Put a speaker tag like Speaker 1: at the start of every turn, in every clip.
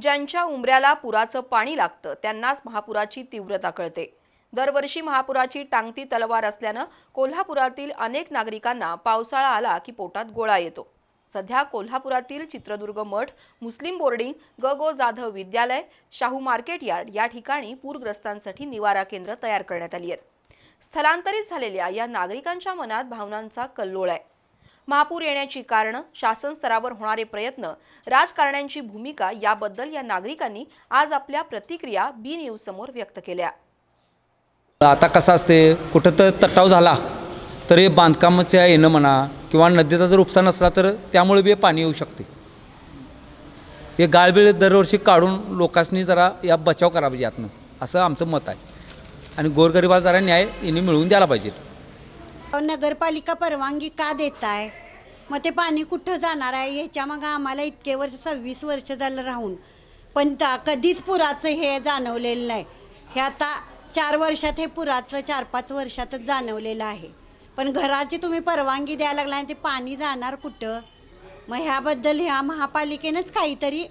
Speaker 1: ज्यांच्या उंबऱ्याला पुराचं पाणी लागतं त्यांनाच महापुराची तीव्रता कळते. दरवर्षी महापुराची टांगती तलवार असल्यानं कोल्हापुरातील अनेक नागरिकांना पावसाळा आला की पोटात गोळा येतो. सध्या कोल्हापुरातील चित्रदुर्ग मठ मुस्लिम बोर्डिंग ग गो जाधव विद्यालय शाहू मार्केट यार्ड या ठिकाणी पूरग्रस्तांसाठी निवारा केंद्र तयार करण्यात आली आहेत. स्थलांतरित झालेल्या या नागरिकांच्या मनात भावनांचा कल्लोळ आहे. महापूर येण्याची कारणं शासन स्तरावर होणारे प्रयत्न राजकारण्यांची भूमिका याबद्दल या नागरिकांनी आज आपल्या प्रतिक्रिया बी न्यूज समोर व्यक्त केल्या.
Speaker 2: आता कसं असते कुठं तर तटाव झाला तर हे बांधकामाच्या येणं म्हणा किंवा नदीचा जर उपसा नसला तर त्यामुळे बी पाणी येऊ शकते. हे गाळबीळ दरवर्षी काढून लोकांनी जरा या बचाव करा पाहिजे यातनं असं आमचं मत आहे. आणि गोरगरिबाला जरा न्याय यांनी मिळवून द्यायला पाहिजे.
Speaker 3: नगरपालिका परवानगी का देत आहे मग ते पाणी कुठं जाणार आहे? ह्याच्या मग आम्हाला इतके वर्ष सव्वीस वर्ष झालं राहून. पण ता कधीच पुराचं हे जाणवलेलं नाही. हे आता चार वर्षात हे पुराचं चार पाच वर्षातच जाणवलेलं आहे. पण घराची तुम्ही परवानगी द्यायला लागला आणि ते पाणी जाणार कुठं? मग ह्याबद्दल ह्या महापालिकेनंच काहीतरी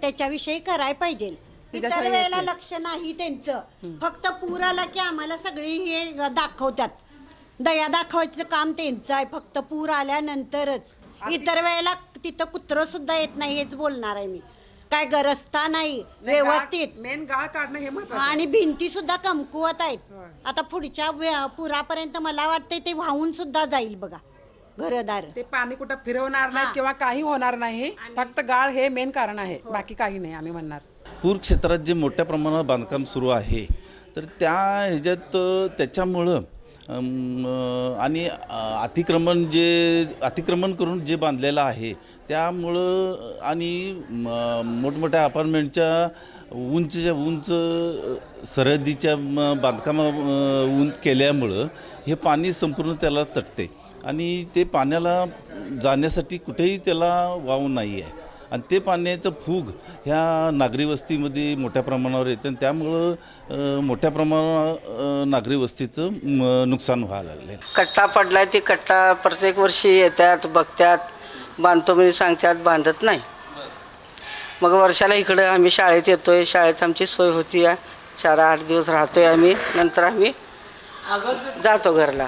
Speaker 3: त्याच्याविषयी करायला पाहिजे. इतर वेळेला लक्ष नाही त्यांचं. फक्त पूर आला की आम्हाला सगळी हे दाखवतात. दया दाखवायचं काम त्यांचं आहे. फक्त पूर आल्यानंतरच. इतर वेळेला तिथं कुत्रं सुद्धा येत नाही हेच बोलणार आहे मी. काय गरजता नाही व्यवस्थित.
Speaker 4: मेन गाळ काढणं हे महत्वाचं
Speaker 3: आणि भिंती सुद्धा कमकुवत आहेत. आता पुढच्या वे- पुरापर्यंत मला वाटतंय ते वाहून सुद्धा जाईल बघा घरदार.
Speaker 4: ते पाणी कुठं फिरवणार नाही किंवा काही होणार नाही फक्त गाळ हे मेन कारण आहे बाकी काही नाही आम्ही म्हणणार.
Speaker 5: पूर क्षेत्रात जे मोठ्या प्रमाणात बांधकाम सुरू आहे तर त्या ह्याच्यात अ, त्याच्यामुळं आणि अतिक्रमण जे अतिक्रमण करून जे बांधलेलं आहे त्यामुळं आणि मोठमोठ्या अपार्टमेंटच्या उंचच्या उंच सरहद्दीच्या बांधकामा बांधकाम उंच केल्यामुळं हे पाणी संपूर्ण त्याला तटते. आणि ते पाण्याला जाण्यासाठी कुठेही त्याला वाव नाही आहे आणि ते पाण्याचं फूग ह्या नागरी वस्तीमध्ये मोठ्या प्रमाणावर येतं आणि त्यामुळं मोठ्या प्रमाणावर नागरी वस्तीचं म, नुकसान व्हायला लागलं आहे
Speaker 6: कट्टा पडलाय ते कट्टा प्रत्येक वर्षी येतात बघतात बांधतो म्हणजे सांगतात बांधत नाही. मग वर्षाला इकडं आम्ही शाळेत येतोय शाळेत आमची सोय होती चार आठ दिवस राहतोय आम्ही नंतर आम्ही जातो घरला.